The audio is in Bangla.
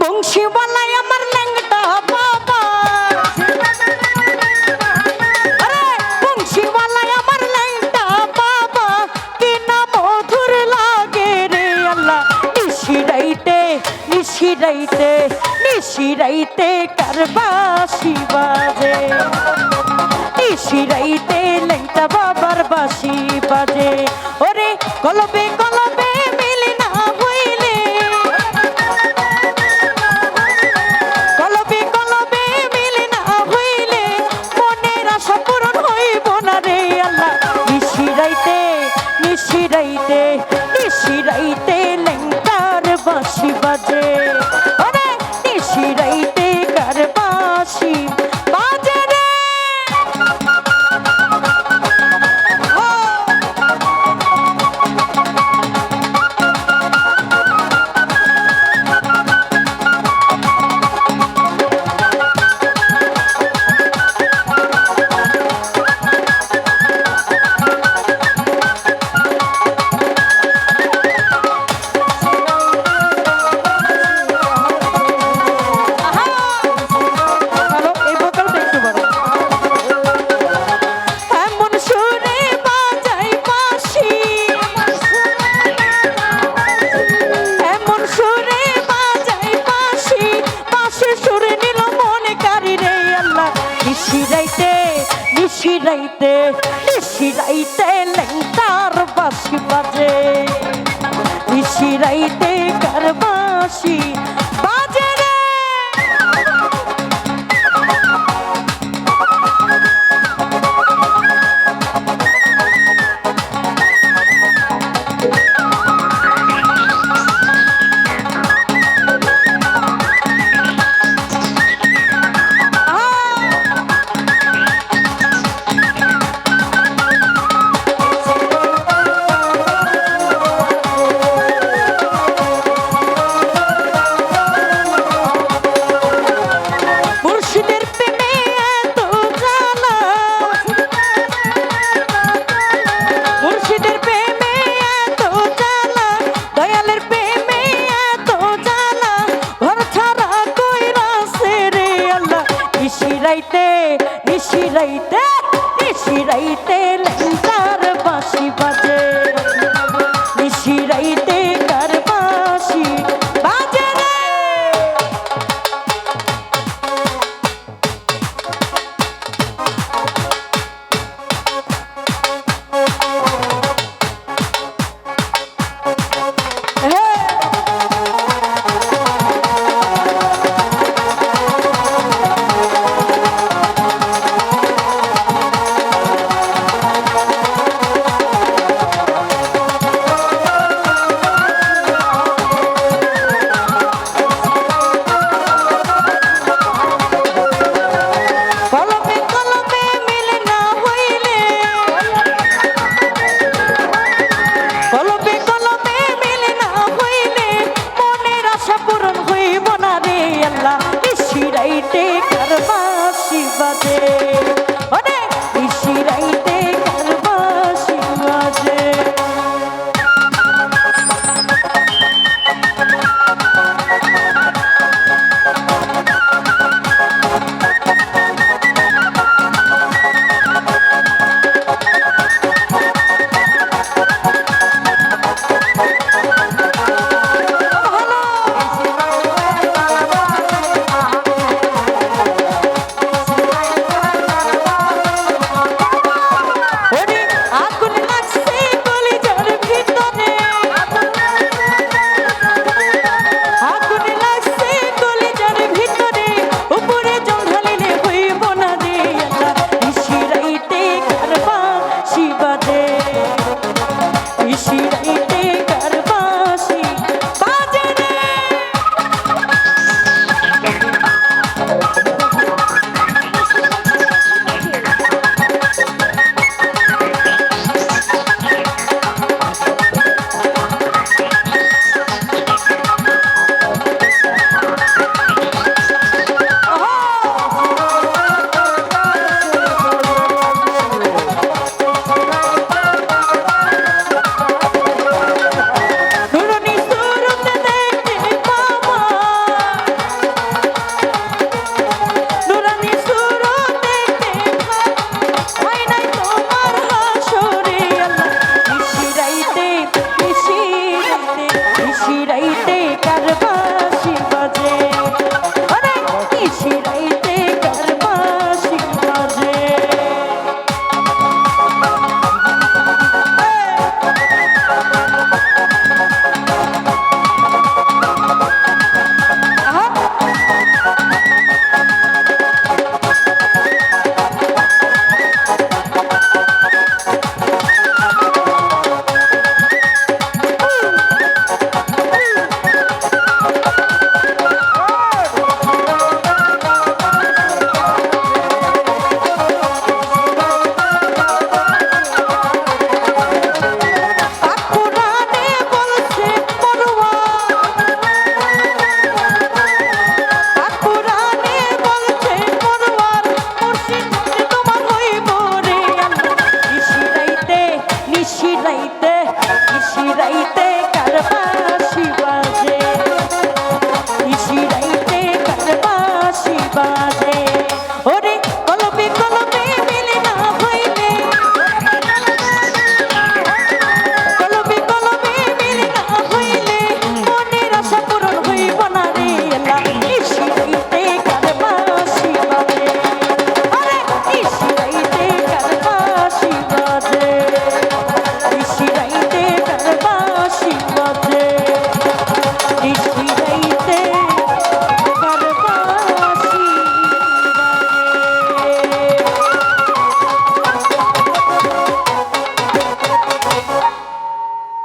বংশীওয়ালাই আমার ল্যাংটা বাবা। আরে আমার ল্যাংটা বাবা। কি না মধুর লাগে রে আল্লাহ। নিশিরাইতে নিশিরাইতে নিশিরাইতে কারবাসি বাজে নিশিরাইতে ল্যাংটা বাবার বাসি বাজে। ওরে কলবে কলবে নিশিরাইতে, নিশিরাইতে, নিশিরাইতে লেংটার বাঁশি বাজে। নিশিরাইতে কার বাঁশি ফিরাইতে লেখা today.